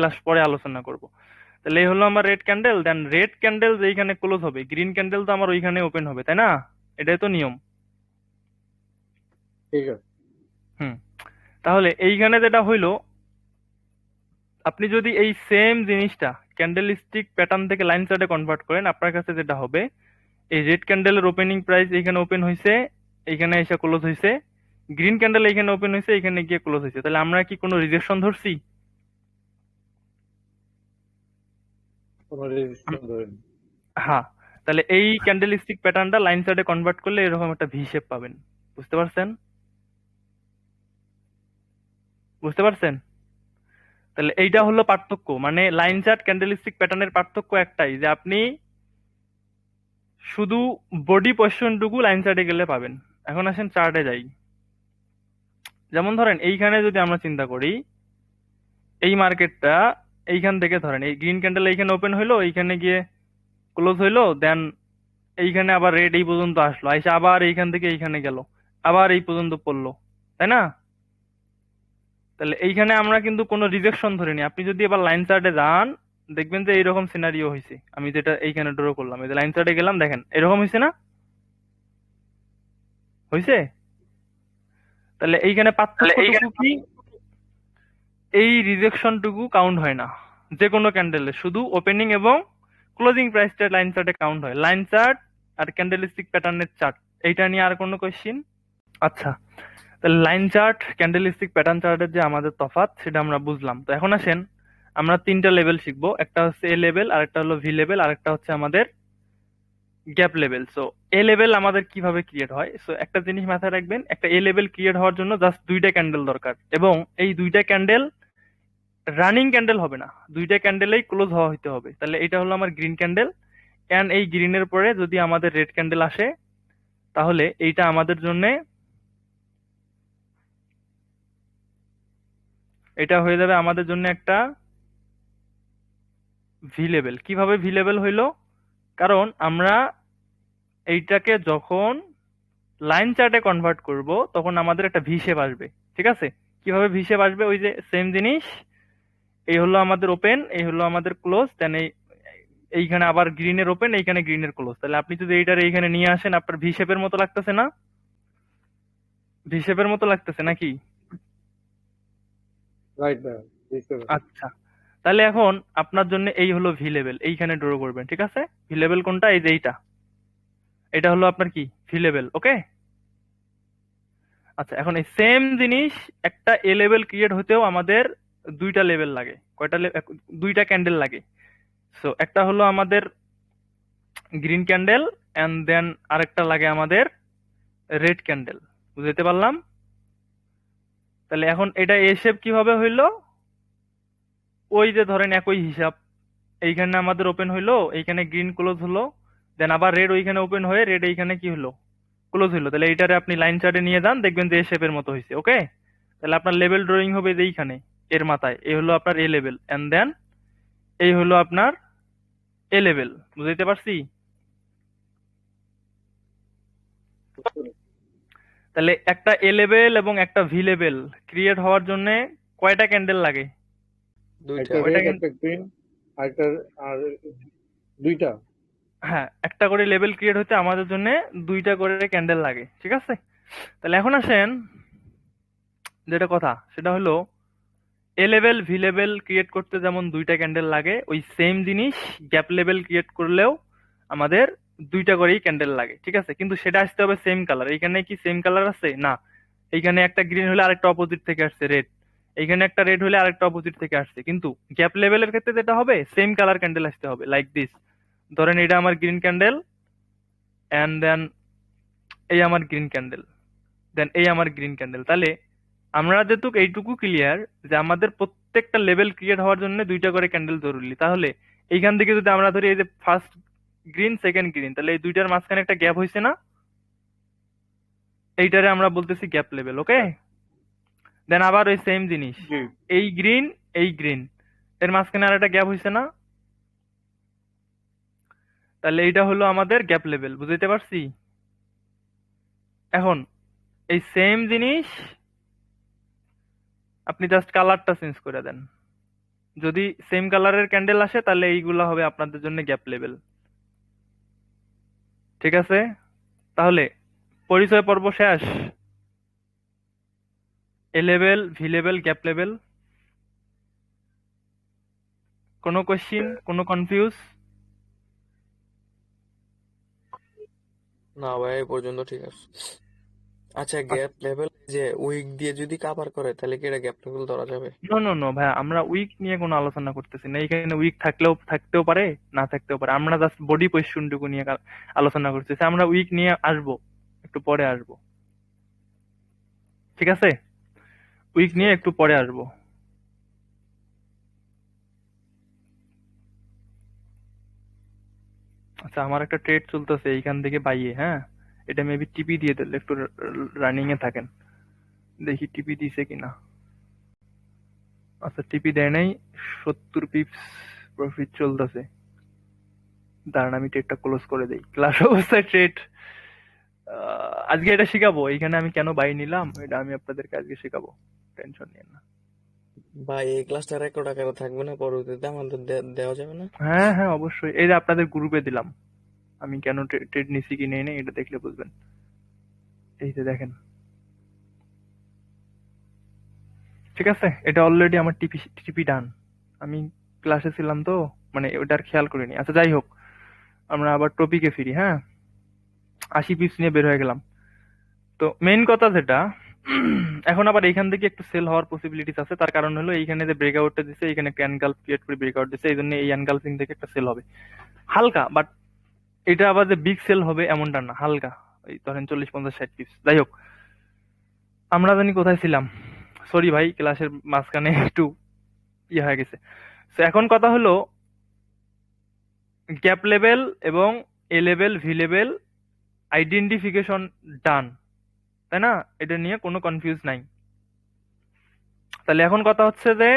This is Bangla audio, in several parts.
ক্লাস পরে আলোচনা করব। তাহলে এই হলো আমার red candle then red candle যেখানে ক্লোজ হবে গ্রিন ক্যান্ডেল তো আমার ওইখানে ওপেন হবে তাই না? এটাই তো নিয়ম। ঠিক আছে। হুম। তাহলে এইখানে যেটা হইল আপনি যদি এই সেম জিনিসটা ক্যান্ডেল স্টিক প্যাটার্ন থেকে লাইন চার্টে কনভার্ট করেন আপনার কাছে যেটা হবে এই রেড ক্যান্ডেলের ওপেনিং প্রাইস এইখানে ওপেন হয়েছে এইখানে এসে ক্লোজ হয়েছে গ্রিন ক্যান্ডেল এইখানে ওপেন হয়েছে এখানে গিয়ে ক্লোজ হয়েছে তাহলে আমরা কি কোনো রিজেকশন ধরছি? কোনো রেজিস্ট্রেশন ধরেন। হ্যাঁ তাহলে এই ক্যান্ডেল স্টিক প্যাটার্নটা লাইন চার্টে কনভার্ট করলে এরকম একটা ভি শেপ পাবেন। বুঝতে পারছেন? বুঝতে পারছেন? তাহলে এইটা হলো পার্থক্য। মানে লাইন চার্ট ক্যান্ডেল স্টিক প্যাটার্নের পার্থক্য একটাই যে আপনি শুধু বডি পজিশনটুকু লাইন চার্টে গেলে পাবেন। এখন আসেন চার্টে যাই। যেমন ধরেন এইখানে যদি আমরা চিন্তা করি এই মার্কেটটা এইখান থেকে ধরেন এই গ্রিন ক্যান্ডেল এইখানে ওপেন হইল এইখানে গিয়ে ক্লোজ হইল দেন এইখানে আবার রেড এই পর্যন্ত আসলো এসে আবার এইখান থেকে এইখানে গেল আবার এই পর্যন্ত পড়ল তাই না? তাহলে এইখানে আমরা কিন্তু কোনো রিজেকশন ধরিনি আপনি যদি এবার লাইন চার্টে যান দেখবেন যে এইরকম সিনারিও হয়েছে আমি যেটা এইখানে ড্র করলাম এই যে লাইন চার্টে গেলাম দেখেন এরকম হয়েছে না? হয়েছে তাহলে এইখানে পার্থক্যটুকু কি? এই রিজেকশনটুকু কাউন্ট হয় না। যে কোনো ক্যান্ডেলে শুধু ওপেনিং এবং ক্লোজিং প্রাইসটা লাইন চার্টে কাউন্ট হয়। লাইন চার্ট আর ক্যান্ডেলিস্টিক প্যাটার্নের চার্ট এইটা নিয়ে আর কোনো কোয়েশ্চিন আচ্ছা। লাইন চার্ট ক্যান্ডেলিস্টিক প্যাটার্ন চার্টের যে আমাদের তফাৎ, সেটা আমরা বুঝলাম। তো এখন আসেন, আমরা তিনটা লেভেল শিখব। একটা হচ্ছে এ লেভেল আর একটা হলো ভি লেভেল আর একটা হচ্ছে আমাদের gap level so A level আমাদের কীভাবে ক্রিয়েট হয়? সো একটা জিনিস মাথায় রাখবেন, একটা এ লেভেল ক্রিয়েট হওয়ার জন্য জাস্ট দুইটা ক্যান্ডেল দরকার। এবং এই দুইটা ক্যান্ডেল রানিং ক্যান্ডেল হবে না। দুইটা ক্যান্ডেলেই ক্লোজ হওয়া হইতে হবে। তাহলে এটা হলো আমার গ্রিন ক্যান্ডেল অ্যান্ড এই গ্রিনের পরে যদি আমাদের রেড ক্যান্ডেল আসে, তাহলে এইটা আমাদের জন্য এটা হয়ে যাবে আমাদের জন্য একটা ভি লেভেল কীভাবে ভি লেভেল হইল? কারণ আমরা এইটাকে যখন লাইন চার্টে কনভার্ট করব, তখন আমাদের একটা ভি শেপ আসবে। ঠিক আছে? কীভাবে ভি শেপ আসবে? ওই যে সেম জিনিস এই হলো আমাদের ওপেন এই হলো আমাদের ক্লোজ দেন এই এইখানে আবার গ্রিনের ওপেন এইখানে গ্রিনের ক্লোজ তাহলে আপনি যদি এইটার এইখানে নিয়ে আসেন আপনার ভি শেপের মতো লাগতেছে না? ভি শেপের মতো লাগতেছে নাকি? রাইট আচ্ছা। তাহলে এখন আপনার জন্য এই হলো ভি লেভেল এইখানে ড্র করবেন ঠিক আছে? ভি লেভেল কোনটা? এই যে এইটা। এটা হলো আপনার কি? ভি লেভেল ওকে আচ্ছা এখন এই সেম জিনিস একটা এ লেভেল ক্রিয়েট হতেও আমাদের দুইটা লেভেল লাগে, কয়টা দুইটা ক্যান্ডেল লাগে। সো একটা হলো আমাদের গ্রিন ক্যান্ডেল অ্যান্ড দেন আরেকটা লাগে আমাদের রেড ক্যান্ডেল বুঝতে পারলাম? তাহলে এখন এটা এ শেপ কীভাবে হইল? ওই যে ধরেন একই হিসাব। এইখানে আমাদের ওপেন হইল, এইখানে গ্রিন ক্লোজ হলো দেন আবার রেড ওইখানে ওপেন হয়ে রেড এইখানে কি হলো? ক্লোজ হইল। তাহলে এইটারে আপনি লাইন চার্টে নিয়ে যান, দেখবেন যে এ মতো হয়েছে ওকে তাহলে আপনার লেভেল ড্রয়িং হবে এইখানে। এর মাথায় এই হলো আপনার এ লেভেল এন্ড দেন এই হলো আপনার এ লেভেল বুঝাইতে পারছি? তাহলে একটা এ লেভেল এবং একটা ভি লেভেল ক্রিয়েট হওয়ার জন্য কয়টা ক্যান্ডেল লাগে? দুইটা। হ্যাঁ একটা করে লেভেল ক্রিয়েট হতে আমাদের জন্য দুইটা করে ক্যান্ডেল লাগে ঠিক আছে? তাহলে এখন আসেন যেটা কথা সেটা হলো A level V level create করতে যেমন দুইটা ক্যান্ডেল লাগে, ওই সেম জিনিস গ্যাপ লেভেল ক্রিয়েট করলেও আমাদের দুইটা করেই ক্যান্ডেল লাগে, ঠিক আছে? কিন্তু সেটা আসতে হবে সেম কালার এইখানে কি সেম কালার আছে? না। এইখানে একটা গ্রিন হলে আরেকটা অপোজিট থেকে আসছে রেড এইখানে একটা রেড হলে আরেকটা অপোজিট থেকে আসছে। কিন্তু গ্যাপ লেভেলের ক্ষেত্রে যেটা হবে সেম কালার ক্যান্ডেল আসতে হবে লাইক দিস ধরেন এটা আমার গ্রিন ক্যান্ডেল অ্যান্ড দেন এই আমার গ্রিন ক্যান্ডেল দেন এই আমার গ্রিন ক্যান্ডেল তাহলে আমরা যেহেতু এইটুকু ক্লিয়ার যে আমাদের প্রত্যেকটা লেভেল ক্রিয়েট হওয়ার জন্য দুইটা করে ক্যান্ডেল জরুরি। তাহলে এইখান থেকে যদি আমরা ধরি এই যে ফার্স্ট গ্রিন সেকেন্ড গ্রিন তাহলে এই দুইটার মাঝখানে একটা গ্যাপ হয়েছে না? এইটারে আমরা বলতেছি গ্যাপ লেভেল ওকে দেন আবার ওই সেম জিনিস। এই গ্রিন এই গ্রিন এর মাঝখানে আর একটা গ্যাপ হয়েছে না? তাহলে এইটা হলো আমাদের গ্যাপ লেভেল বুঝতে পারছি? এখন এই সেম জিনিস আপনি জাস্ট কালারটা চেঞ্জ করে দেন। যদি সেম কালারের ক্যান্ডেল আসে, তাহলে এইগুলা হবে আপনাদের জন্য গ্যাপ লেভেল ঠিক আছে? তাহলে, পরিচয় পর্ব শেষ। A level V level gap level কোনো কোশ্চিন কোনো কনফিউজ না ভাই পর্যন্ত ঠিক আছে। আচ্ছা গ্যাপ লেভেল যে উইক দিয়ে যদি কাভার করে তাহলে কি এটা গ্যাপ লেভেল ধরা যাবে? নো নো নো ভাই আমরা উইক নিয়ে কোনো আলোচনা করতেছি না। এখানে উইক থাকলেও থাকতেও পারে না থাকতেও পারে। আমরা জাস্ট বডি পজিশনটুকু নিয়ে আলোচনা করতেছি। আমরা উইক নিয়ে আসব একটু পরে আসব। ঠিক আছে? উইক নিয়ে একটু পরে আসব। আচ্ছা আমার একটা ট্রেড চলতেছে এইখান থেকে বাইয়ে হ্যাঁ? এটা মেবি টিপি দিয়ে দিলে একটু রানিং এ থাকেন। দেখি টিপি দিছে কিনা। আচ্ছা টিপি দেয় নাই সত্তর পিপস প্রফিট চলতেছে। দাঁড়ান আমি ট্রেডটা ক্লোজ করে দেই। ক্লাস অবস্থায় ট্রেড আজকে এটা শিখাবো। এখানে আমি কেন বাই নিলাম এটা আমি আপনাদেরকে আজকে শিখাবো। টেনশন নিয়ে না। ভাই এই ক্লাসটা রেকর্ড আকারে থাকবে না পরবর্তীতে আমাদের দেওয়া যাবে না? হ্যাঁ হ্যাঁ অবশ্যই। এই যে আপনাদের গ্রুপে দিলাম। আমি কেন ট্রেড নিছি কি নেই এটা দেখলে বুঝবেন। এই যে দেখেন। ঠিক আছে? এটা অলরেডি আমার টিপি টিপি ডান। আমি ক্লাসে ছিলাম তো মানে ওটার খেয়াল করিনি। আচ্ছা যাই হোক। আমরা আবার টপিকে ফিরি হ্যাঁ? আশি পিস নিয়ে বের হয়ে গেলাম। তো মেইন কথা যেটা, এখন আবার এইখান থেকে একটু সেল হওয়ার পসিবিলিটিস আছে। তার কারণ হলো এইখানে যে ব্রেকআউটটা দিছে, এইখানে একটা অ্যানগাল ক্রিয়েট করে ব্রেকআউট দিছে এই জন্য এই অ্যানগালফিং থেকে একটা সেল হবে। হালকা বাট এটা আবার যে বিগ সেল হবে এমনটা না, হালকা। এই ধরেন চল্লিশ, পঞ্চাশ, ষাট পিস যাই হোক, আমরা জানি কোথায় ছিলাম। সরি ভাই, ক্লাসের মাঝখানে একটু ইয়ে হয়ে গেছে। তো এখন কথা হলো গ্যাপ লেভেল এবং A level V level identification done তাই না? এটা নিয়ে কোনো কনফিউজ নাই। তাহলে এখন কথা হচ্ছে যে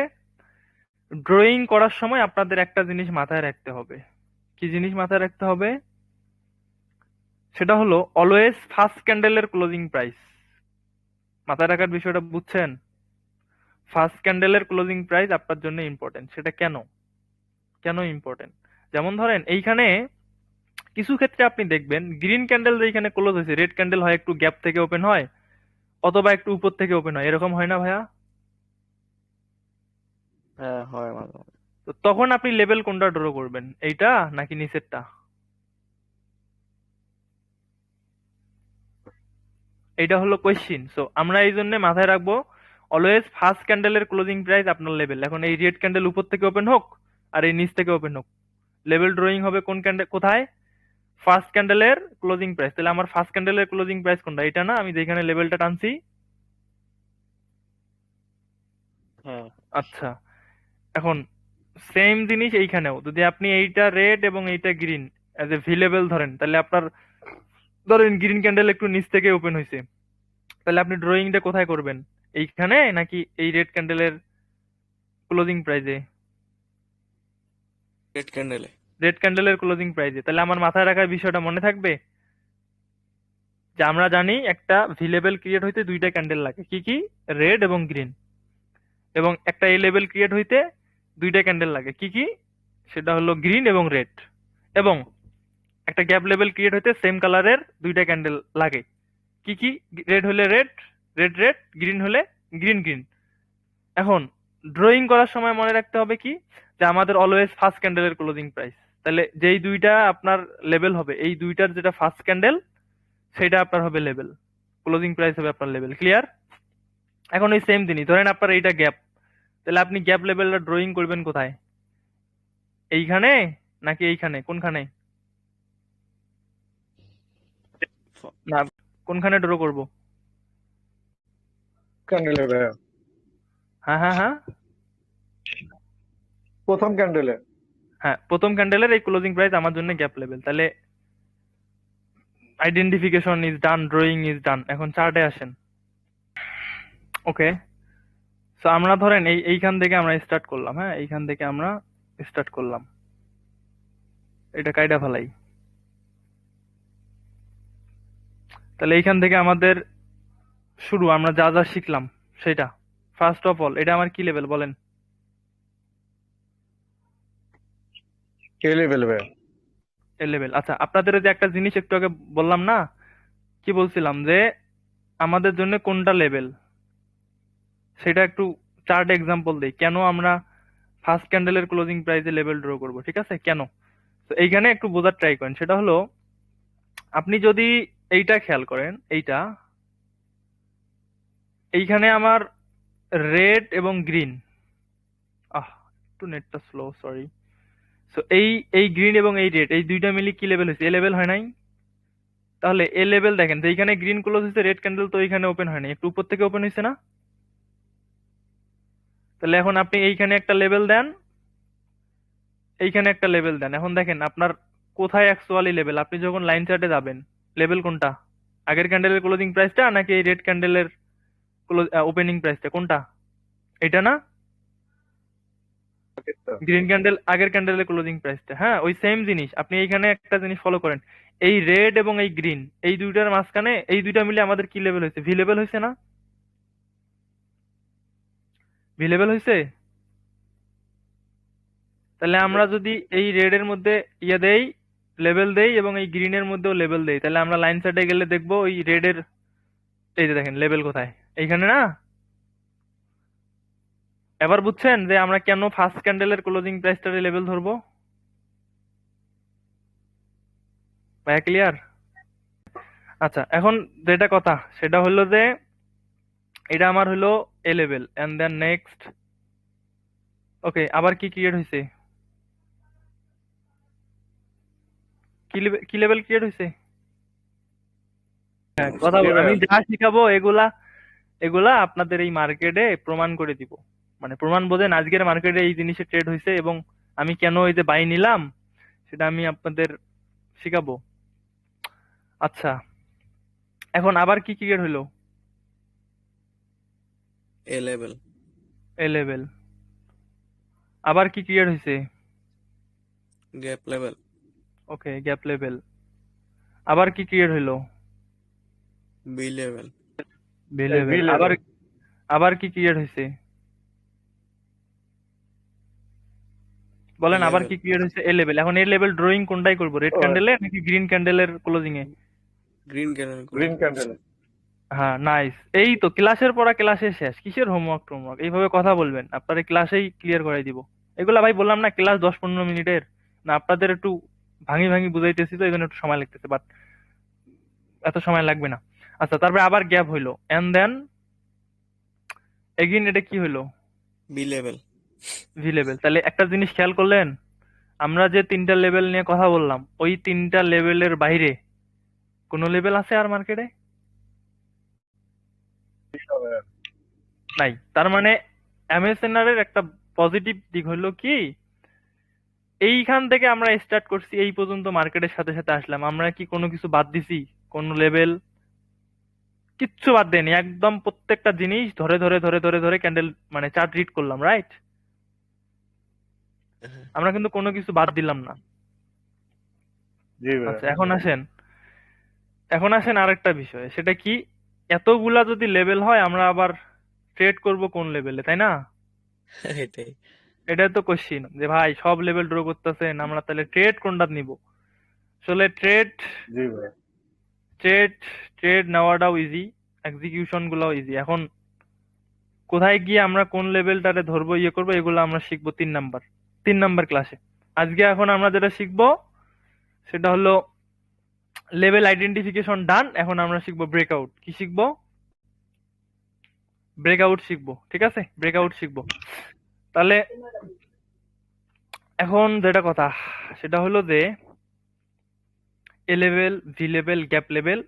ড্রয়িং করার সময় আপনাদের একটা জিনিস মাথায় রাখতে হবে। কি জিনিস মাথায় রাখতে হবে? সেটা হলো অলওয়েজ ফার্স্ট ক্যান্ডেলের ক্লোজিং প্রাইস মাথায় রাখার বিষয়টা বুঝছেন? ফার্স্ট ক্যান্ডেলের ক্লোজিং প্রাইস আপনার জন্য ইম্পর্টেন্ট সেটা কেন? কেন ইম্পর্টেন্ট যেমন ধরেন এইখানে কিছু ক্ষেত্রে আপনি দেখবেন গ্রিন ক্যান্ডেল যেখানে ক্লোজ হয়েছে রেড ক্যান্ডেল হয় একটু গ্যাপ থেকে ওপেন হয় অথবা একটু উপর থেকে ওপেন হয়। এরকম হয় না ভাইয়া? হ্যাঁ হয়। তো তখন আপনি লেভেল কোনটা ড্র করবেন? এইটা নাকি নিচেরটা? এইটা হলো কোয়েশ্চিন সো আমরা এই জন্য মাথায় রাখব অলওয়েজ ফার্স্ট ক্যান্ডেলের ক্লোজিং প্রাইস আপনার লেভেল এখন এই রেড ক্যান্ডেল উপর থেকে ওপেন হোক আর এই নিচ থেকে ওপেন হোক। লেভেল ড্রয়িং হবে কোন ক্যান্ডেল কোথায়? ফার্স্ট ক্যান্ডেলের ক্লোজিং প্রাইস তাহলে আমার ফার্স্ট ক্যান্ডেলের ক্লোজিং প্রাইস কোনটা? এটা না আমি যেখানে লেভেলটা টানছি? হ্যাঁ। আচ্ছা। এখন সেম জিনিস এইখানেও। যদি আপনি এইটা রেড এবং এইটা গ্রিন অ্যাজ এ ভিলেবল ধরেন তাহলে আপনার ধরেন গ্রিন ক্যান্ডেল একটু নিচ থেকে ওপেন হয়েছে তাহলে আপনি ড্রয়িংটা কোথায় করবেন? এইখানে নাকি এই রেড ক্যান্ডেলের ক্লোজিং প্রাইজে রেড ক্যান্ডেলে রেড ক্যান্ডেলের ক্লোজিং প্রাইজে তাহলে আমার মাথায় রাখার বিষয়টা মনে থাকবে? যে আমরা জানি একটা ভি লেভেল ক্রিয়েট হইতে দুইটা ক্যান্ডেল লাগে। কি কি? রেড এবং গ্রিন এবং একটা এ লেভেল ক্রিয়েট হইতে দুইটা ক্যান্ডেল লাগে। কি কি? সেটা হলো গ্রিন এবং রেড এবং একটা গ্যাপ লেভেল ক্রিয়েট হইতে সেম কালারের দুইটা ক্যান্ডেল লাগে। কি কি? রেড হলে রেড রেড রেড গ্রিন হলে গ্রিন গ্রিন এখন ড্রয়িং করার সময় মনে রাখতে হবে কি? যে আমাদের অলওয়েজ ফার্স্ট ক্যান্ডেলের ক্লোজিং প্রাইস তাহলে যেই দুইটা আপনার লেভেল হবে, এই দুইটার যেটা ফার্স্ট ক্যান্ডেল সেটা আপনার হবে লেভেল ক্লোজিং প্রাইস হবে আপনার লেভেল ক্লিয়ার এখন ওই সেম দিনই ধরেন আপনার এইটা গ্যাপ তাহলে আপনি গ্যাপ লেভেলটা ড্রয়িং করবেন কোথায়? এইখানে নাকি এইখানে? কোনখানে? না কোনখানে ড্র করব? ক্যান্ডেলে হ্যাঁ হ্যাঁ হ্যাঁ। প্রথম ক্যান্ডেলে হ্যাঁ প্রথম ক্যান্ডেলের এই ক্লোজিং প্রাইস আমার জন্য গ্যাপ লেভেল তাহলে identification is done drawing is done এখন চার্টে আসেন। ওকে সো আমরা ধরেন এই এইখান থেকে আমরা স্টার্ট করলাম হ্যাঁ? এইখান থেকে আমরা স্টার্ট করলাম। এটা কাইডা ফেলাই। তাহলে এইখান থেকে আমাদের শুরু আমরা যা যা শিখলাম সেটা ফার্স্ট অফ অল এটা আমার কি লেভেল বলেন? কে লেভেল লেভেল আচ্ছা আপনাদের যে একটা জিনিস একটু আগে বললাম না? কি বলছিলাম যে আমাদের জন্য কোনটা লেভেল সেটা একটু চার্ট এক্সাম্পল দেই। কেন আমরা ফার্স্ট ক্যান্ডেলের ক্লোজিং প্রাইসে লেভেল ড্র করব ঠিক আছে? কেন? তো এইখানে একটু বোঝার ট্রাই করেন। সেটা হলো আপনি যদি এইটা খেয়াল করেন, এইটা। এইখানে আমার রেড এবং গ্রিন আহ, একটু নেটটা স্লো সরি সো এই এই গ্রিন এবং এই রেড এই দুইটা মিলে কি লেভেল হয়েছে? এ লেভেল হয় নাই? তাহলে এ লেভেল দেখেন তো এইখানে গ্রিন ক্লোজ হয়েছে রেড ক্যান্ডেল তো এইখানে ওপেন হয়নি। একটু উপর থেকে ওপেন হয়েছে না? তাহলে এখন আপনি এইখানে একটা লেভেল দেন। এইখানে একটা লেভেল দেন। এখন দেখেন, আপনার কোথায় অ্যাকচুয়ালি লেভেল আপনি যখন লাইন চার্টে যাবেন লেভেল কোনটা? আগের ক্যান্ডেলের ক্লোজিং প্রাইসটা নাকি এই রেড ক্যান্ডেলের ওপেনিং প্রাইসটা কোনটা? এটা না? গ্রিন ক্যান্ডেল আগের ক্যান্ডেলের ক্লোজিং প্রাইসটা হ্যাঁ ওই সেম জিনিস। আপনি এইখানে একটা জিনিস ফলো করেন। এই রেড এবং এই গ্রিন এই দুইটার মাঝখানে এই দুইটা মিলে আমাদের কি লেভেল হয়েছে? ভি লেভেল হয়েছে না? ভি লেভেল হয়েছে? তাহলে আমরা যদি এই রেড এর মধ্যে ইয়ে দেই লেভেল দেই এবং এই গ্রিনের মধ্যেও লেভেল দেই। তাহলে আমরা লাইন সাইডে গেলে দেখব ওই রেড এর এই যে দেখেন লেভেল কোথায়? এইখানে না? এবার বুঝছেন যে আমরা কেন ফার্স্ট ক্যান্ডেলের ক্লোজিং প্রাইসটারে লেভেল ধরবো? ভাইয়া ক্লিয়ার আচ্ছা এখন যেটা কথা, সেটা হলো যে এটা আমার হলো A level and then next okay আবার কি ক্রিয়েট হয়েছে কি লেভেল ক্রিয়েট হয়েছে হ্যাঁ কথা বল আমি যা শিখাবো এগুলা এগুলা আপনাদের এই মার্কেটে প্রমাণ করে দিব। মানে প্রমাণ বোঝেন আজকের মার্কেটে এই জিনিসের ট্রেড হয়েছে এবং আমি কেন এই যে বাই নিলাম সেটা আমি আপনাদের শিখাবো। আচ্ছা এখন আবার কি ক্রিয়েট হলো এ লেভেল এ লেভেল আবার কি ক্রিয়েট হয়েছে gap level okay gap level আবার কি ক্রিয়েট হলো বি লেভেল V লেভেল আবার আবার কি ক্রিয়েট হয়েছে বলেন আবার কি ক্রিয়েট হয়েছে এ লেভেল এখন এ লেভেল ড্রয়িং কোনটাই করব? রেড। ক্যান্ডেলে নাকি গ্রিন ক্যান্ডেলের ক্লোজিং এ? গ্রিন ক্যান্ডেল গ্রিন ক্যান্ডেল হ্যাঁ নাইস এই তো ক্লাসের পড়া ক্লাসে শেষ। কিসের হোমওয়ার্ক টোমওয়ার্ক? এইভাবে কথা বলবেন। আপনাদের ক্লাসেই ক্লিয়ার করাই দিব। এগুলা ভাই বললাম না ক্লাস দশ পনেরো মিনিটের? না আপনাদের একটু ভাঙি ভাঙি বুঝাইতেছি তো জন্য একটু সময় লাগতেছে বাট এত সময় লাগবে না। আচ্ছা তারপরে আবার গ্যাপ হইল। এন্ড দেন এগিন এটা কি হইল? বি লেভেল ভি লেভেল তাহলে একটা জিনিস খেয়াল করলেন আমরা যে তিনটা লেভেল নিয়ে কথা বললাম ওই তিনটা লেভেলের বাইরে কোনো লেভেল আছে আর মার্কেটে নাই। তার মানে এমএসএনআর এর একটা পজিটিভ দিক হলো কি এইখান থেকে আমরা স্টার্ট করছি এই পর্যন্ত মার্কেটের সাথে সাথে আসলাম। আমরা কি কোনো কিছু বাদ দিছি? কোন লেভেল কিচ্ছু বাদ দেয়নি একদম প্রত্যেকটা জিনিস ধরে ধরে ধরে ধরে ধরে ক্যান্ডেল মানে চার্ট রিড করলাম রাইট আমরা কিন্তু কোনো কিছু বাদ দিলাম না। আচ্ছা এখন আসেন। এখন আসেন আরেকটা বিষয়। সেটা কি? এতগুলা যদি লেভেল হয় আমরা আবার ট্রেড করব কোন লেভেলে তাই না? এটাই। এটা তো কোশ্চিন যে ভাই সব লেভেল ড্র করতেছেন আমরা তাহলে ট্রেড কোনটা নিব? আসলে ট্রেড জি ভাই। ট্রেড ট্রেড নেওয়াটাও ইজি এক্সিকিউশন গুলাও ইজি এখন কোথায় গিয়ে আমরা কোন লেভেলটারে ধরবো ইয়ে করব এগুলো আমরা শিখব তিন নাম্বার তিন নাম্বার ক্লাসে আজকে এখন আমরা যেটা শিখব সেটা হলো লেভেল আইডেন্টিফিকেশন ডান এখন আমরা শিখব ব্রেকআউট কি শিখব? ব্রেকআউট শিখব ঠিক আছে? ব্রেকআউট শিখব। তাহলে এখন যেটা কথা, সেটা হলো যে A level V level gap level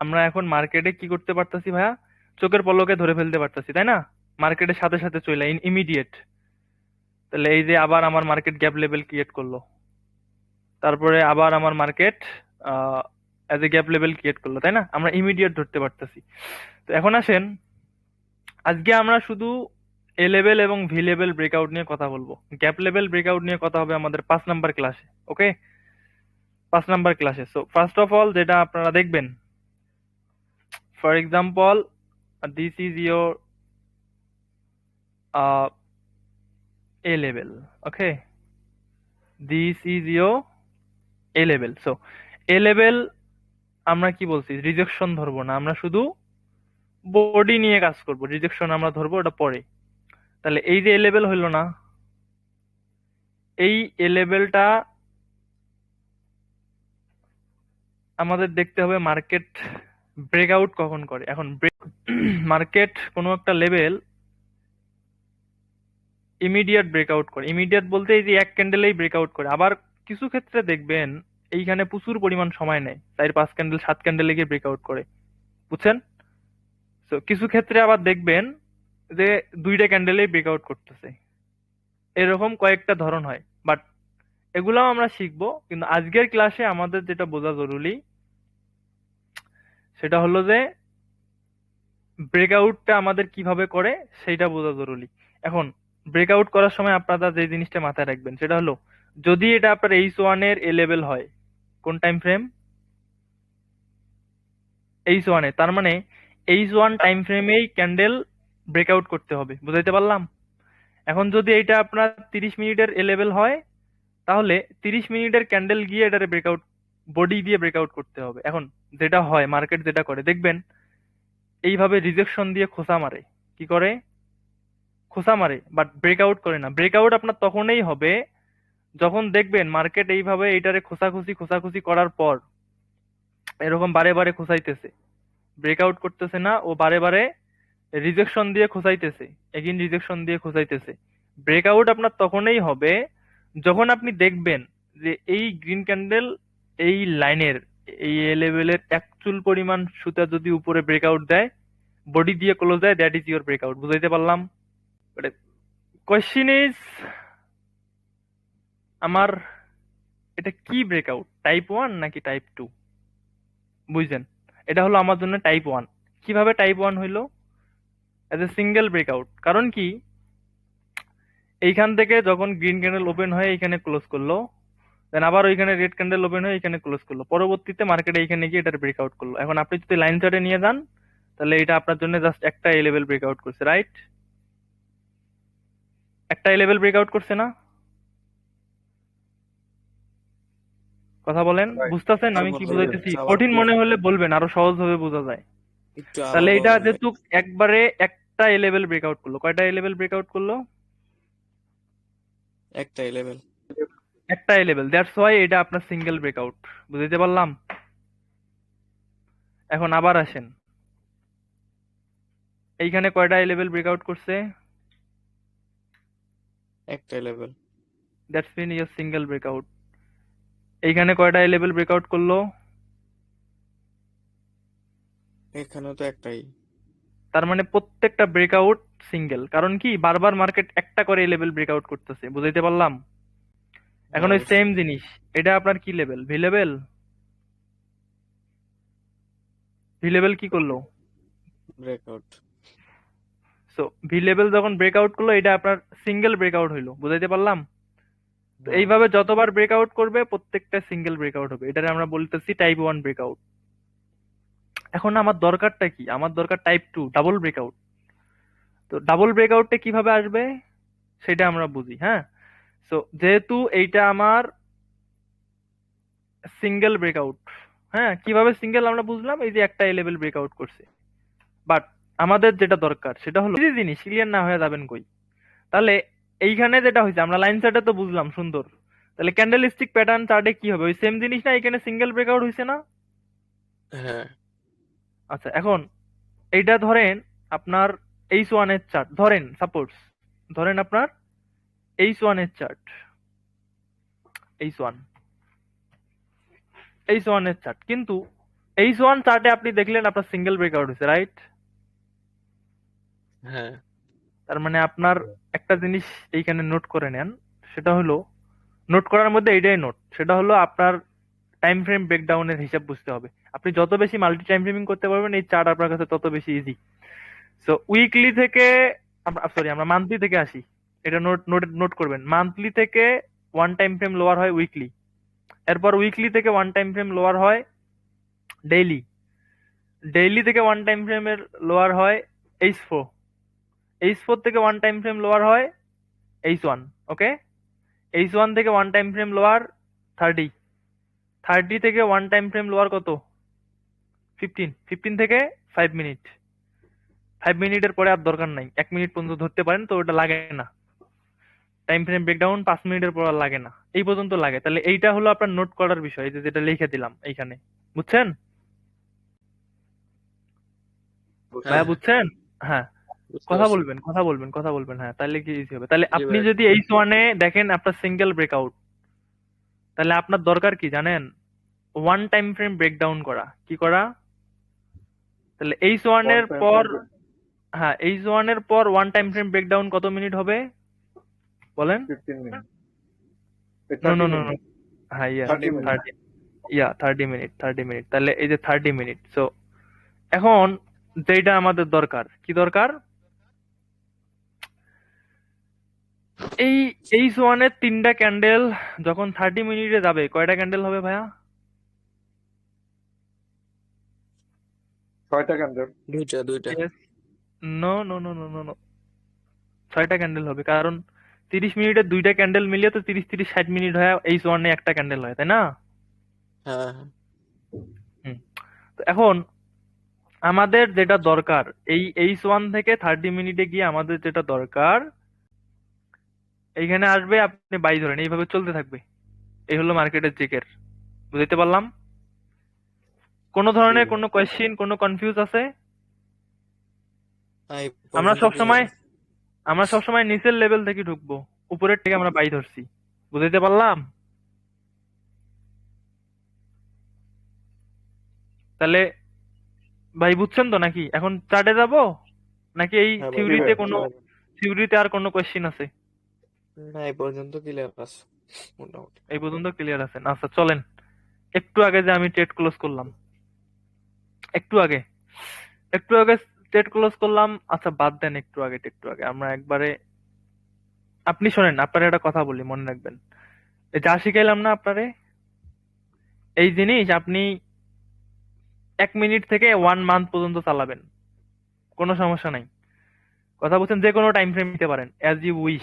আমরা এখন মার্কেটে কি করতে পারতাছি ভাইয়া? চোখের পলকে ধরে ফেলতে পারতাছি, তাই না? মার্কেটের সাথে সাথে চলে ইন ইমিডিয়েট তাহলে এই যে আবার আমার মার্কেট গ্যাপ লেভেল ক্রিয়েট করল। তারপরে আবার আমার market as a gap level create করল, তাই না? আমরা ইমিডিয়েট ধরতে পারতাছি। তো এখন আসেন, আজকে আমরা শুধু এ লেভেল এবং ভি লেভেল ব্রেকআউট নিয়ে কথা বলব। গ্যাপ লেভেল ব্রেকআউট নিয়ে কথা হবে আমাদের পাঁচ নাম্বার ক্লাসে ওকে পাঁচ নাম্বার ক্লাসে সো ফার্স্ট অফ অল যেটা আপনারা দেখবেন for example this is your A level okay this is your A level so A level আমরা কি বলছি? রিজেকশন ধরবো না। আমরা শুধু বডি নিয়ে কাজ করব। রিজেকশন আমরা ধরবো, ওটা পরে। তাহলে এই যে এ লেভেল হইল না, এই এ লেভেলটা আমাদের দেখতে হবে মার্কেট ব্রেকআউট কখন করে। এখন মার্কেট কোনো একটা লেভেল ইমিডিয়েট ব্রেকআউট করে। ইমিডিয়েট বলতে এই যে এক ক্যান্ডেলেই ব্রেকআউট করে। আবার কিছু ক্ষেত্রে দেখবেন এইখানে প্রচুর পরিমাণ সময় নেয়। চার, পাঁচ ক্যান্ডেল সাত ক্যান্ডেলে গিয়ে ব্রেকআউট করে। বুঝছেন? তো কিছু ক্ষেত্রে আবার দেখবেন যে দুইটা ক্যান্ডেলেই ব্রেকআউট করতেছে। এরকম কয়েকটা ধরন হয় বাট এগুলাও আমরা শিখব, কিন্তু আজকের ক্লাসে আমাদের যেটা বোঝা জরুরি, সেটা হলো যে ব্রেকআউটটা আমাদের কীভাবে করে সেটা বোঝা জরুরি। এখন ব্রেকআউট করার সময় আপনারা যে জিনিসটা মাথায় রাখবেন, সেটা হলো, যদি এটা আপনার এইচ ওয়ানের এ লেভেল হয়, কোন টাইম ফ্রেম এইচ ওয়ান তার মানে এইচ ওয়ান টাইম ফ্রেমেই ক্যান্ডেল ব্রেকআউট করতে হবে, বুঝাইতে পারলাম? এখন যদি এটা আপনার তিরিশ মিনিটের এ লেভেল হয়, তাহলে তিরিশ মিনিটের ক্যান্ডেল গিয়ে এটারে ব্রেকআউট বডি দিয়ে ব্রেকআউট করতে হবে। এখন যেটা হয় মার্কেট যেটা করে, দেখবেন এইভাবে রিজেকশন দিয়ে খোসা মারে। কি করে? খোসা মারে বাট ব্রেকআউট করে না। ব্রেকআউট আপনার তখনই হবে যখন দেখবেন মার্কেট এইভাবে এইটারে খোসাখুসি খোসাখুসি করার পর এরকম বারে বারে খোসাইতেছে। ব্রেকআউট করতেছে না, ও বারে বারে রিজেকশন দিয়ে খোসাইতেছে এগিন রিজেকশন দিয়ে খোসাইতেছে ব্রেকআউট আপনার তখনই হবে যখন আপনি দেখবেন যে এই গ্রিন ক্যান্ডেল এই লাইনের এই লেভেলের এক চুল পরিমাণ সুতা যদি উপরে ব্রেকআউট দেয় বডি দিয়ে ক্লোজ দেয় দ্যাট ইজ ইউর ব্রেকআউট বুঝাইতে পারলাম? কোয়েশ্চিন ইজ আমার এটা কি ব্রেকআউট টাইপ ওয়ান নাকি টাইপ টু বুঝছেন? এটা হলো আমার জন্য টাইপ ওয়ান কীভাবে টাইপ ওয়ান হইল? এজ এ সিঙ্গেল ব্রেকআউট কারণ কি? এইখান থেকে যখন গ্রিন ক্যান্ডেল ওপেন হয়ে এখানে ক্লোজ করল দেন আবার ওইখানে রেড ক্যান্ডেল ওপেন হয়ে এখানে ক্লোজ করল। পরবর্তীতে মার্কেটে এইখানে গিয়ে এটার ব্রেকআউট করল। এখন আপনি যদি লাইন চার্টে নিয়ে যান তাহলে এটা আপনার জন্য জাস্ট একটা এ লেভেল ব্রেকআউট করছে রাইট একটা এ লেভেল ব্রেকআউট করছে না? কথা বলেন. বুঝতেছেন? আমি কি বুঝাইতেছি? কঠিন মনে হলে বলবেন আরও সহজ ভাবে বোঝা যায়। তাহলে এটা। যেহেতু একবারে একটা এ লেভেল ব্রেকআউট করল। কয়টা এ লেভেল ব্রেকআউট করল? একটাই লেভেল একটা এ লেভেল দ্যাটস ওয়াই এটা আপনার সিঙ্গেল ব্রেকআউট বুঝতে পারলাম? এখন আবার আসেন। এইখানে কয়টা এ লেভেল ব্রেকআউট করছে? একটাই level that's mean your single breakout এইখানে কয়টা এ লেভেল ব্রেকআউট করল? এখানেও তো একটাই। তার মানে প্রত্যেকটা ব্রেকআউট সিঙ্গেল কারণ কি? বারবার মার্কেট একটা করে লেভেল ব্রেকআউট করতেছে বুঝাইতে পারলাম? এখন ওই সেম জিনিস। এটা আপনার কি level V level V level কি করল? ব্রেকআউট সো ভি লেভেল যখন ব্রেকআউট করল এটা আপনার সিঙ্গেল ব্রেকআউট হইল বুঝাইতে পারলাম? এইভাবে যতবার ব্রেকআউট করবে প্রত্যেকটা সিঙ্গেল ব্রেকআউট হবে। এটারে আমরা বলতেছি টাইপ ওয়ান ব্রেকআউট এখন আমার দরকারটা কি? আমার দরকার টাইপ টু ডাবল ব্রেকআউট তো ডাবল ব্রেকআউটটা কীভাবে আসবে? সেটা আমরা বুঝি হ্যাঁ? সো যেহেতু এইটা আমার সিঙ্গেল ব্রেকআউট হ্যাঁ? কীভাবে সিঙ্গেল আমরা বুঝলাম? এই যে একটা লেভেল ব্রেকআউট করছে। বাট আমাদের যেটা দরকার, সেটা হলো জিনিস ক্লিয়ার না হয়ে যাবেন কই? তাহলে এইখানে যেটা হয়েছে, আমরা লাইন চার্টে তো বুঝলাম, সুন্দর। তাহলে ক্যান্ডেল স্টিক প্যাটার্ন চার্টে কি হবে? ওই সেম জিনিস না, এখানে সিঙ্গেল ব্রেকআউট হয়েছে না? হ্যাঁ। আচ্ছা এখন এইটা ধরেন আপনার এইচ ওয়ানের চার্ট ধরেন সাপোজ ধরেন আপনার এইচ ওয়ানের চার্ট এইচ ওয়ান এইচ ওয়ানের চার্ট কিন্তু এইচ ওয়ান চার্টে আপনি দেখলেন আপনার সিঙ্গেল ব্রেকআউট হয়েছে রাইট হ্যাঁ। তার মানে আপনার একটা জিনিস এইখানে নোট করে নেন সেটা হলো নোট করার মধ্যে এইটাই নোট সেটা হলো আপনার টাইম ফ্রেম ব্রেকডাউনের হিসাব বুঝতে হবে। আপনি যত বেশি মাল্টি টাইম ফ্রেমিং করতে পারবেন, এই চার্ট আপনার কাছে তত বেশি ইজি সো উইকলি থেকে সরি আমরা মান্থলি থেকে আসি। এটা নোট নোট নোট করবেন। মান্থলি থেকে ওয়ান টাইম ফ্রেম লোয়ার হয় উইকলি এরপর উইকলি থেকে ওয়ান টাইম ফ্রেম লোয়ার হয় ডেইলি ডেইলি থেকে ওয়ান টাইম ফ্রেমের লোয়ার হয় এইচ ফোর এইচ ফোর থেকে ওয়ান টাইম ফ্রেম লোয়ার হয় H one okay H one থেকে one time frame lower thirty thirty থেকে ওয়ান টাইম ফ্রেম লোয়ার কত? ফিফটিন ফিফটিন থেকে ফাইভ মিনিট ফাইভ মিনিটের পরে আর দরকার নাই। এক মিনিট পর্যন্ত ধরতে পারেন তো ওটা লাগে না। টাইম ফ্রেম ব্রেকডাউন পাঁচ মিনিটের পর আর লাগে না। এই পর্যন্ত লাগে। তাহলে এইটা হলো আপনার নোট করার বিষয় যে যেটা লিখে দিলাম এইখানে। বুঝছেন? ভাইয়া বুঝছেন? হ্যাঁ। কথা বলবেন কথা বলবেন কথা বলবেন। হ্যাঁ তাহলে কি ইজি হবে। তাহলে আপনি যদি এইচ ওয়ানে দেখেন আপনার সিঙ্গেল ব্রেকআউট তাহলে আপনার দরকার কি জানেন? ওয়ান টাইম ফ্রেম ব্রেকডাউন করা। কি করা? তাহলে এইচ ওয়ানের পর হ্যাঁ এইচ ওয়ানের পর ওয়ান টাইম ফ্রেম ব্রেকডাউন কত মিনিট হবে? বলেন। নো নো নো নো হ্যাঁ yeah thirty yeah thirty minute thirty minute তাহলে এই যে থার্টি মিনিট সো এখন যেটা আমাদের দরকার কি দরকার? এই এইচ ওয়ানের তিনটা ক্যান্ডেল যখন থার্টি মিনিটে যাবে কয়টা ক্যান্ডেল হবে ভাইয়া? ছয়টা ক্যান্ডেল দুইটা দুইটা। No no no no no ছয়টা ক্যান্ডেল হবে কারণ তিরিশ মিনিটের দুইটা ক্যান্ডেল মিলিয়ে তো তিরিশ তিরিশ ষাট মিনিট হয় এইচ ওয়ানে একটা ক্যান্ডেল হয় তাই না? হ্যাঁ। হ্যাঁ এখন আমাদের যেটা দরকার এই এইচ ওয়ান থেকে থার্টি মিনিটে গিয়ে আমাদের যেটা দরকার এইখানে আসবে আপনি বাই ধরেন এইভাবে চলতে থাকবে। এই হলো মার্কেটের চেকের বুঝতে পারলাম? কোনো ধরনের। কোনো কোয়েশ্চেন কোনো কনফিউজ আছে? আমরা সব সময় আমরা সব সময় নিচের লেভেল থেকে ঢুকবো। উপরের থেকে আমরা বাই ধরছি। বুঝতে পারলাম? তাহলে ভাই বুঝছেন তো নাকি? এখন চার্টে যাব? নাকি এই হ্যাঁ থিওরিতে ভাই, কোনো থিওরিতে আর কোনো কোয়েশ্চেন আছে? না এই পর্যন্ত ক্লিয়ার আছে মোটামুটি। এই পর্যন্ত ক্লিয়ার আছে। আচ্ছা চলেন। একটু আগে যে আমি ট্রেড ক্লোজ করলাম। একটু আগে। একটু আগে ট্রেড ক্লোজ করলাম। আচ্ছা বাদ দেন একটু আগে একটু আগে। আমরা একবারে আপনি শোনেন, আপনার একটা কথা বলি, মনে রাখবেন। যা শিখাইলাম না আপনারে? এই জিনিস আপনি এক মিনিট থেকে ওয়ান মান্থ পর্যন্ত চালাবেন। কোনো সমস্যা নাই। কথা বলছেন যে কোনো টাইম ফ্রেম নিতে পারেন। অ্যাজ ইউ উইশ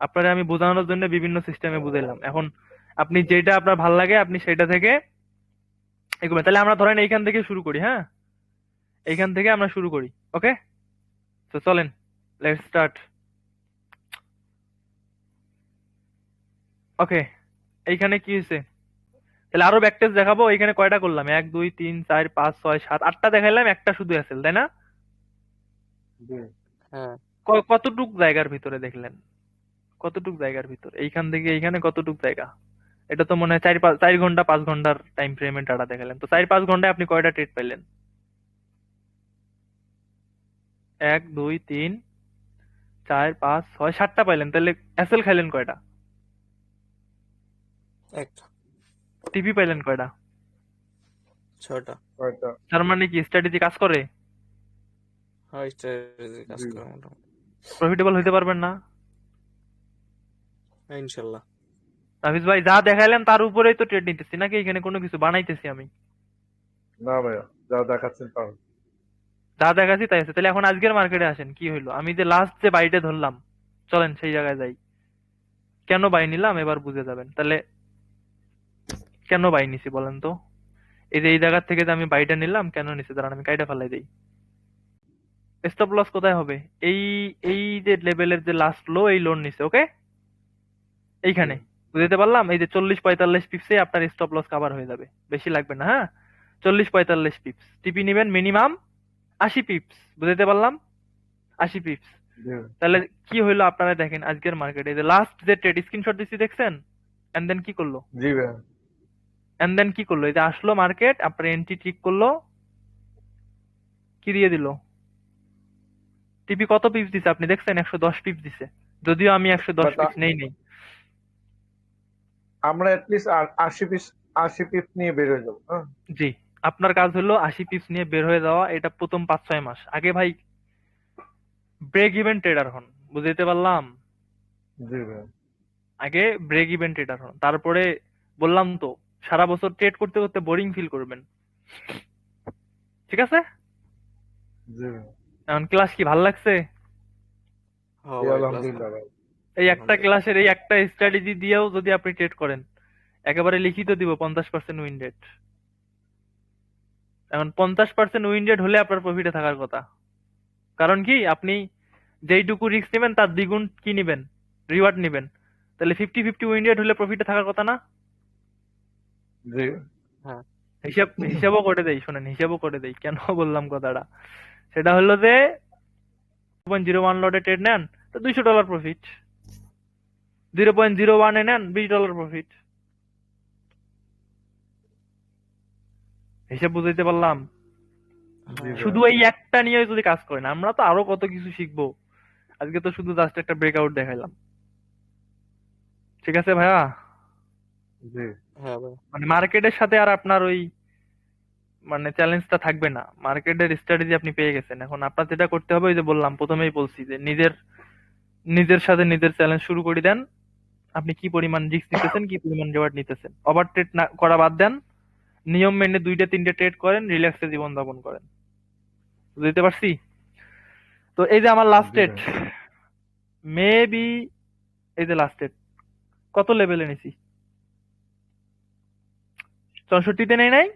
আপনারা আমি বোঝানোর জন্য বিভিন্ন সিস্টেমে বুঝাইলাম। এখন আপনি যেটা আপনার ভালো লাগে, আপনি সেটা থেকে এগোবেন তাহলে আমরা ধরেন এইখান থেকে শুরু করি হ্যাঁ? এইখান থেকে আমরা শুরু করি ওকে? তো চলেন লেটস স্টার্ট ওকে এইখানে কি হয়েছে? তাহলে আরও ব্যাক টেস্ট দেখাবো এইখানে কয়টা করলাম? এক দুই তিন চার পাঁচ ছয় সাত আটটা দেখাইলাম একটা শুধু আছে তাই না? হ্যাঁ। কতটুক জায়গার ভিতরে দেখলেন? কতটুক জায়গার ভিতরে? এইখান থেকে এইখানে কতটুক জায়গা? এটা তো মনে হয় চার পাঁচ চার ঘণ্টা পাঁচ ঘণ্টার টাইম ফ্রেমের ডাটা দেখালেন। তো চার পাঁচ ঘন্টায় আপনি কয়টা ট্রেড পাইলেন এক দুই তিন চার পাঁচ ছয় সাতটা পাইলেন। তাহলে অ্যাসেল খাইলেন কয়টা? একটা। টিপি পাইলেন কয়টা? ছয়টা। তার মানে কি স্ট্র্যাটেজি কাজ করে? হয় স্ট্র্যাটেজি কাজ করে প্রফিটেবল হইতে পারবেন না? হ্যাঁ, হাফিজ ভাই যা দেখাইলেন তার উপরেই তো ট্রেড নিতেছি। নাকি এখানে কোনো কিছু বানাইতেছি আমি? না ভাইয়া যা দেখাচ্ছেন তাও। যা দেখাচ্ছি তাই আছে। তাহলে এখন আজকের মার্কেটে আসেন কি হইল? আমি যে লাস্ট যে বাইটে ধরলাম চলেন সেই জায়গায় যাই। কেন বাই নিলাম? এবার বুঝে যাবেন। তাহলে কেন বাই নিছি বলেন তো? এই যে এই জায়গা থেকে যে আমি বাইটা নিলাম কেন নিছি? দাঁড়ান আমি কাইটা ফেলাই দিই। স্টপ লস কোথায় হবে? এই এই যে লেভেলের যে লাস্ট লো এই লোন নিছে ওকে এইখানে। বুঝতে পারলাম? এই যে চল্লিশ পঁয়তাল্লিশ পিপসে আপনার স্টপ লস কভার হয়ে যাবে। বেশি লাগবে না হ্যাঁ? চল্লিশ পঁয়তাল্লিশ পিপস টিপি নেবেন মিনিমাম আশি পিপস বুঝতে পারলাম? আশি পিপস তাহলে কি হইল আপনারা দেখেন আজকের মার্কেটে যে লাস্ট যে ট্রেড স্ক্রিনশট দিচ্ছি দেখছেন? এন্ড দেন কি করল? জি এন্ড দেন কি করল? এই যে আসলো মার্কেট আপনার এন্ট্রি ঠিক করল। কি দিয়ে দিল? টিপি কত পিপস দিছে আপনি? দেখছেন একশো দশ পিপস দিছে। যদিও আমি একশো দশ পিপস নেই নেই। আমরা অ্যাটলিস্ট আশি পিস আশি পিস নিয়ে বের হয়ে যাব হ্যাঁ। জি আপনার কাজ হলো আশি পিপস নিয়ে বের হয়ে যাওয়া এটা প্রথম পাঁচ ছয় মাস। আগে ভাই ব্রেক ইভেন ট্রেডার হন বুঝতে পারলাম? আগে ব্রেক ইভেন ট্রেডার হন তারপরে বললাম তো সারা বছর ট্রেড করতে করতে বোরিং ফিল করবেন। ঠিক আছে? এখন ক্লাস কি ভালো লাগছে? হ্যাঁ আলহামদুলিল্লাহ এই একটা ক্লাসের এই একটা স্ট্র্যাটেজি দিয়েও যদি আপনি ট্রেড করেন একেবারে লিখিত দিব পঞ্চাশ পার্সেন্ট উইন রেট এখন পঞ্চাশ পার্সেন্ট উইন রেট হলে আপনার প্রফিটে থাকার কথা। কারণ কি? আপনি যেইটুকু রিস্ক নেবেন তার দ্বিগুণ কি নেবেন? রিওয়ার্ড নেবেন। তাহলে ফিফটি ফিফটি উইন রেট হলে প্রফিটে থাকার কথা না? হিসাব হিসাবও করে দেই শোনেন হিসাবও করে দেই কেন বললাম কথাটা? সেটা হলো যে পয়েন্ট জিরো ওয়ান লটে ট্রেড নেন তো দুইশো dollar profit zero point zero ওয়ানে নেন বিশ ডলার প্রফিট হিসাব বুঝাইতে পারলাম? শুধু এই একটা নিয়ে যদি কাজ করেন আমরা তো আরও কত কিছু শিখব। আজকে তো শুধু জাস্ট একটা ব্রেকআউট দেখাইলাম। ঠিক আছে ভাইয়া? হ্যাঁ ভাই। মানে মার্কেটের সাথে আর আপনার ওই মানে চ্যালেঞ্জটা থাকবে না। মার্কেটের স্ট্র্যাটেজি আপনি পেয়ে গেছেন। এখন আপনার যেটা করতে হবে ওই যে বললাম প্রথমেই বলছি যে নিজের নিজের সাথে নিজের চ্যালেঞ্জ শুরু করে দেন। আপনি কি পরিমাণ রিস্ক নিতেছেন কি পরিমাণ রিওয়ার্ড নিতেছেন? ওভার ট্রেড না করা বাদ দেন। নিয়ম মেনে দুইটা তিনটে ট্রেড করেন রিল্যাক্সে জীবন যাপন করেন। বুঝতে পারছি? তো এই যে আমার লাস্ট ডেট মেবি এই যে লাস্ট ডেট কত লেভেলে নিছি? চৌষট্টিতে নেই নাই?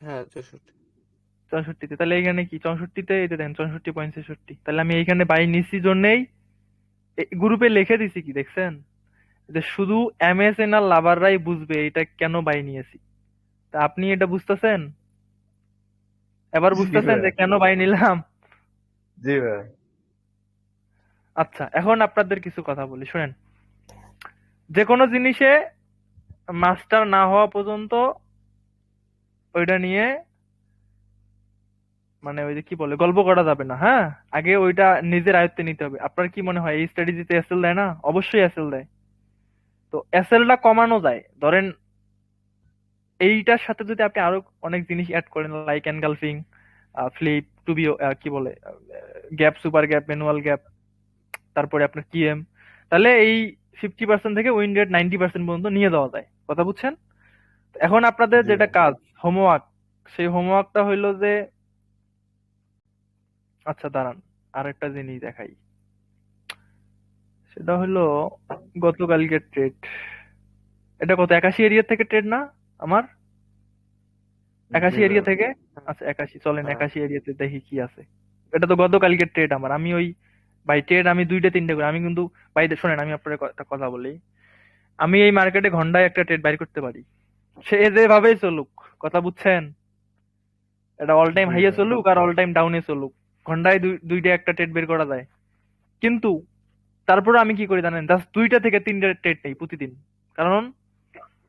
হ্যাঁ চৌষট্টি। চৌষট্টিতে তাহলে এইখানে কি? চৌষট্টিতে এই যে দেন চৌষট্টি পয়েন্ট ছেষট্টি। তাহলে আমি এইখানে বাই নিছি জন্যেই গ্রুপে লিখে দিছি কি দেখছেন? যে শুধু এমএসএন আর লাভাররাই বুঝবে এটা কেন বাই নিয়েছি। তা আপনি এটা বুঝতেছেন? এবার বুঝতেছেন যে কেন বাই নিলাম? জি ভাই। আচ্ছা এখন আপনাদের কিছু কথা বলি শুনেন। যে কোনো জিনিসে মাস্টার না হওয়া পর্যন্ত ওইটা নিয়ে মানে ওই যে কি বলে গল্প করা যাবে না হ্যাঁ? আগে ওইটা নিজের আয়ত্তে নিতে হবে। আপনার কি মনে হয় এই স্ট্র্যাটেজিতে এসএল দেয় না? অবশ্যই এসএল দেয়। তো এসএলটা কমানো যায়। ধরেন এইটার সাথে যদি আপনি আরও অনেক জিনিস অ্যাড করেন like engulfing flip to be কি বলে gap super gap manual gap তারপরে আপনার কিএম তাহলে এই ফিফটি পার্সেন্ট থেকে উইন রেট নাইনটি পার্সেন্ট পর্যন্ত নিয়ে যাওয়া যায়। কথা বুঝছেন? এখন আপনাদের যেটা কাজ হোমওয়ার্ক সেই হোমওয়ার্কটা হইল যে আচ্ছা দাঁড়ান আরেকটা জিনিস দেখাই। সেটা হলো গতকালকের ট্রেড এটা কত একাশি এরিয়া থেকে ট্রেড না আমার? একাশি এরিয়া থেকে? আচ্ছা একাশি চলেন হ্যাঁ। একাশি এরিয়াতে দেখি কি আছে। এটা তো গতকালকের ট্রেড আমার। আমি ওই ভাই ট্রেড আমি দুইটা তিনটে করে। আমি কিন্তু ভাই শোনেন আমি আপনার একটা কথা বলি। আমি এই মার্কেটে ঘন্টায় একটা ট্রেড বাইর করতে পারি। সে যেভাবেই চলুক কথা বুঝছেন? এটা অল টাইম হাইয়ে চলুক আর অল টাইম ডাউনে চলুক। ঘন্টায় দুই- দুইটা একটা ট্রেড বের করা যায়। কিন্তু তারপরে আমি কি করি জানেন? জাস্ট দুইটা থেকে তিনটা ট্রেড নেই প্রতিদিন। কারণ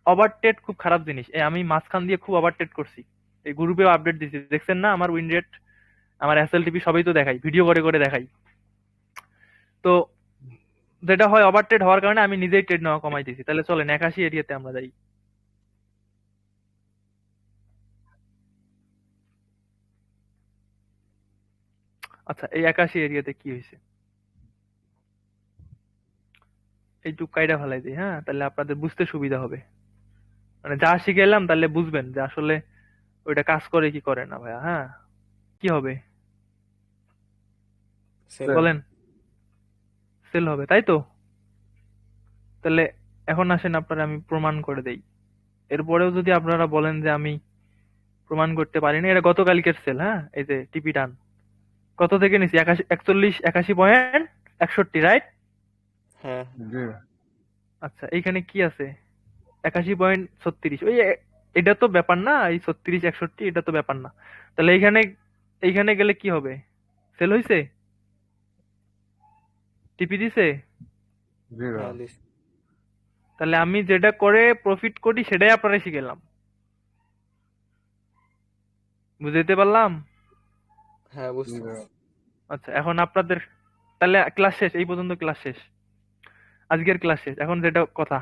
ওভার ট্রেড খুব খারাপ জিনিস। আমি মাঝখান দিয়ে খুব ওভার ট্রেড করছি। এই গ্রুপেও আপডেট দিছি। দেখছেন না? আমার উইন রেট আমার এসএলটিপি সবই তো দেখাই। ভিডিও করে করে দেখাই। তো যেটা হয় ওভার ট্রেড হওয়ার কারণে আমি নিজেই ট্রেড নেওয়া কমাই দিছি। তাহলে চলেন, একাশি এরিয়াতে আমরা যাই। আচ্ছা এই একাশি এরিয়াতে কি হয়েছে? এইটুক কাইডা ফেলাই দিই হ্যাঁ? তাহলে আপনাদের বুঝতে সুবিধা হবে। মানে যা শিখে এলাম তাহলে বুঝবেন যে আসলে ওইটা কাজ করে কি করে না ভাইয়া হ্যাঁ? কি হবে? বলেন। সেল হবে তাই তো? তাহলে এখন আসেন আপনারা আমি প্রমাণ করে দেই। এরপরেও যদি আপনারা বলেন যে আমি প্রমাণ করতে পারি না এটা গতকালকের সেল হ্যাঁ? এই যে টিপি টান। কত থেকে নিছি? একাশি একচল্লিশ একাশি পয়েন্ট একষট্টি রাইট হ্যাঁ। জি। আচ্ছা এইখানে কি আছে? একাশি পয়েন্ট ছত্রিশ। ওই এটা তো ব্যাপার না এই ছত্রিশ একষট্টি এটা তো ব্যাপার না। তাহলে এইখানে এইখানে গেলে কি হবে? সেল হইছে? টিপি দিছে? জি ভাই। হ্যাঁ তাহলে আমি যেটা করে প্রফিট করি সেটাই আপনারা শিখেলাম বুঝতে পারলাম? হ্যাঁ বুঝতে ভাই। আচ্ছা এখন আপনাদের তাহলে ক্লাস শেষ এই পর্যন্ত ক্লাস শেষ। আজকের ক্লাস শেষ এখন যেটা কথা।